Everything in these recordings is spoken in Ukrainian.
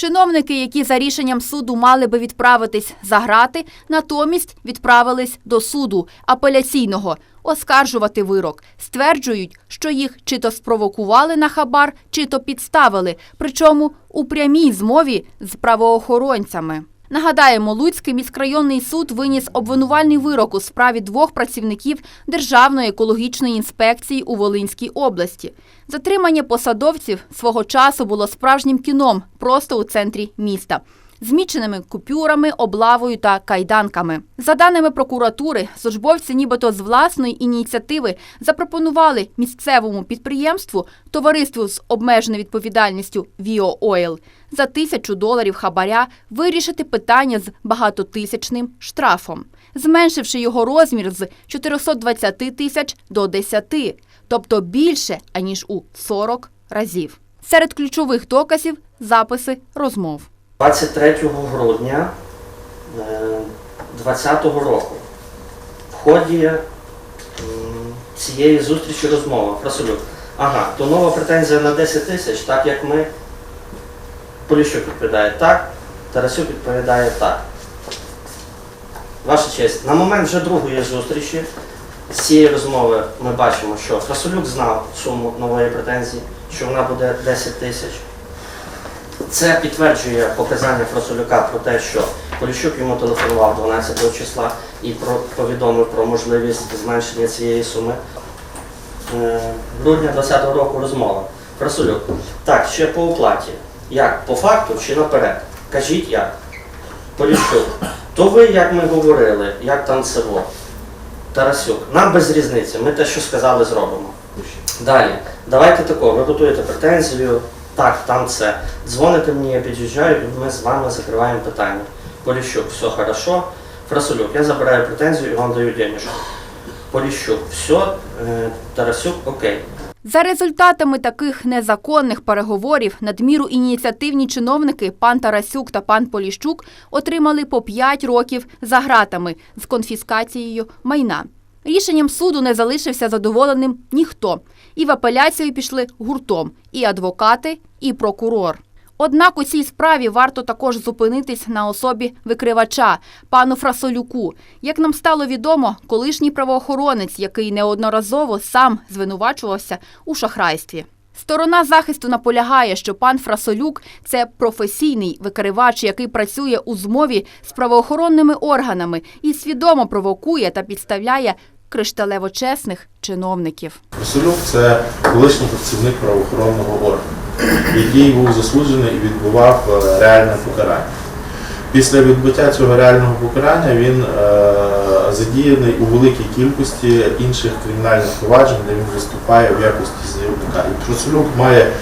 Чиновники, які за рішенням суду мали би відправитись за грати, натомість відправились до суду апеляційного оскаржувати вирок. Стверджують, що їх чи то спровокували на хабар, чи то підставили, причому у прямій змові з правоохоронцями. Нагадаємо, Луцький міськрайонний суд виніс обвинувальний вирок у справі двох працівників Державної екологічної інспекції у Волинській області. Затримання посадовців свого часу було справжнім кіном просто у центрі міста. Зміченими купюрами, облавою та кайданками. За даними прокуратури, службовці нібито з власної ініціативи запропонували місцевому підприємству товариству з обмеженою відповідальністю Віо Ойл за тисячу доларів хабаря вирішити питання з багатотисячним штрафом, зменшивши його розмір з 420 тисяч до 10, тобто більше аніж у 40 разів. Серед ключових доказів записи розмов. 23 грудня 2020 року в ході цієї зустрічі розмова Фрасолюк. Ага, то нова претензія на 10 тисяч, так як ми. Поліщук відповідає так, Тарасюк відповідає так. Ваша честь, на момент вже другої зустрічі з цієї розмови ми бачимо, що Фрасолюк знав суму нової претензії, що вона буде 10 тисяч. Це підтверджує показання Фросолюка про те, що Поліщук йому телефонував 12 числа і про, повідомив про можливість зменшення цієї суми. Е, грудня 20 року розмова. Фросолюк. Так, ще по оплаті. Як? По факту чи наперед? Кажіть як? Поліщук. То ви, як ми говорили, як там це було? Тарасюк. Нам без різниці. Ми те, що сказали, зробимо. Далі. Давайте тако, ви готуєте претензію. Так, там це. Дзвоните мені, я під'їжджаю, і ми з вами закриваємо питання. Поліщук, все хорошо. Фрасолюк, я забираю претензію і вам даю денежку. Поліщук, все, Тарасюк, окей. За результатами таких незаконних переговорів надміру ініціативні чиновники пан Тарасюк та пан Поліщук отримали по 5 років за гратами з конфіскацією майна. Рішенням суду не залишився задоволеним ніхто. І в апеляцію пішли гуртом і адвокати, і прокурор. Однак у цій справі варто також зупинитись на особі викривача, пану Фрасолюку. Як нам стало відомо, колишній правоохоронець, який неодноразово сам звинувачувався у шахрайстві. Сторона захисту наполягає, що пан Фрасолюк це професійний викривач, який працює у змові з правоохоронними органами і свідомо провокує та підставляє кришталево чесних чиновників. Василюк це колишній працівник правоохоронного органу, який був засуджений і відбував е, реальне покарання. Після відбуття цього реального покарання він е, задіяний у великій кількості інших кримінальних проваджень, де він виступає в якості заявника. І Процелюк має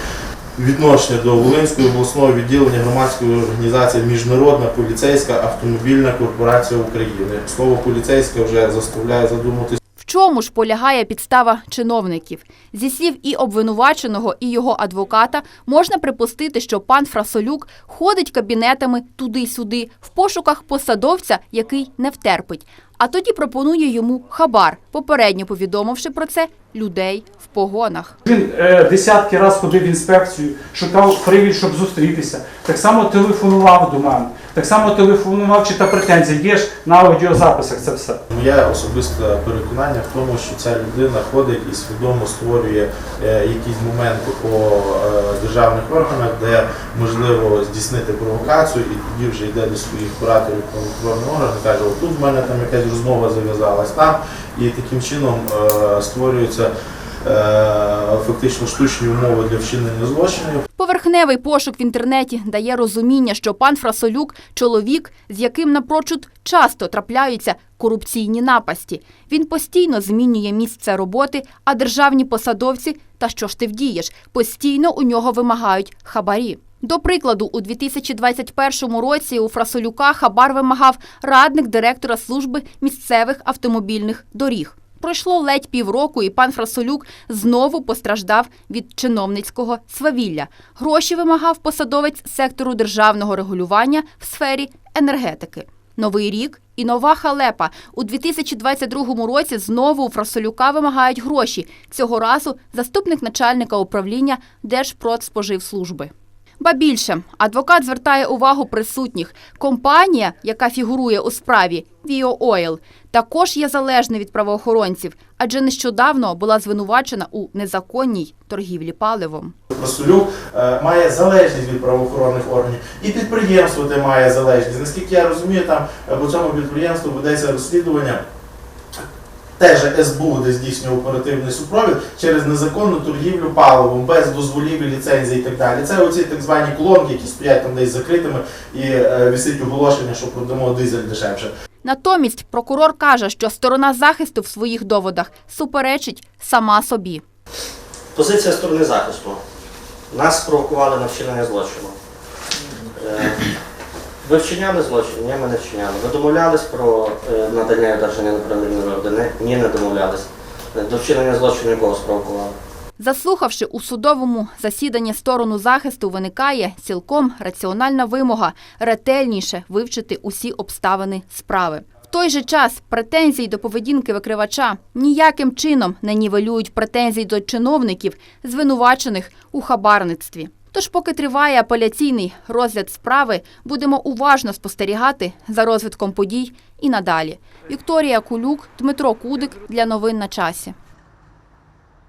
відношення до Волинського обласного відділення громадської організації Міжнародна поліцейська автомобільна корпорація України. Слово поліцейська вже заставляє задуматися. Чому ж полягає підстава чиновників? Зі слів і обвинуваченого, і його адвоката можна припустити, що пан Фрасолюк ходить кабінетами туди-сюди в пошуках посадовця, який не втерпить, а тоді пропонує йому хабар, попередньо повідомивши про це людей в погонах. Він е, десятки разів ходив в інспекцію, шукав привід, щоб зустрітися. Так само телефонував до мене. Так само телефонував, чи та претензія. Є ж на аудіозаписах це все. Моє особисте переконання в тому, що ця людина ходить і свідомо створює е, якісь моменти по е, державних органах, де можливо здійснити провокацію, і тоді вже йде до своїх кураторів правоохоронного органу, і каже, отут в мене там якась розмова зав'язалась там, і таким чином е, створюються е, фактично штучні умови для вчинення злочинів. Поверхневий пошук в інтернеті дає розуміння, що пан Фрасолюк чоловік, з яким напрочуд часто трапляються корупційні напасті. Він постійно змінює місце роботи, а державні посадовці, та що ж ти вдієш, постійно у нього вимагають хабарі. До прикладу, у 2021 році у Фрасолюка хабар вимагав радник директора служби місцевих автомобільних доріг. Пройшло ледь півроку, і пан Фрасолюк знову постраждав від чиновницького свавілля. Гроші вимагав посадовець сектору державного регулювання в сфері енергетики. Новий рік і нова халепа. У 2022 році знову у Фрасолюка вимагають гроші. Цього разу заступник начальника управління Держпродспоживслужби. Ба більше, адвокат звертає увагу присутніх. Компанія, яка фігурує у справі Vio Oil, також є залежною від правоохоронців, адже нещодавно була звинувачена у незаконній торгівлі паливом. Красулюк е, має залежність від правоохоронних органів, і підприємство те має залежність. Наскільки я розумію, там е, по цьому підприємству ведеться розслідування. Теж СБУ, де здійснює оперативний супровід через незаконну торгівлю паливом, без дозволів і ліцензій і так далі. Це оці так звані колонки, які стоять там десь закритими і е, висить оголошення, що продамо дизель дешевше. Натомість прокурор каже, що сторона захисту в своїх доводах суперечить сама собі. Позиція сторони захисту. Нас спровокували на вчинення злочину. Ви вчиняли злочин? Ні, ми не вчиняли. Ви домовлялись про е, надання одержання неправомірної ордени? Ні, не домовлялись. До вчинення злочину якого спровокували? Заслухавши у судовому засіданні сторону захисту, виникає цілком раціональна вимога ретельніше вивчити усі обставини справи. В той же час претензії до поведінки викривача ніяким чином не нівелюють претензій до чиновників, звинувачених у хабарництві. Тож, поки триває апеляційний розгляд справи, будемо уважно спостерігати за розвитком подій і надалі. Вікторія Кулюк, Дмитро Кудик для новин на часі.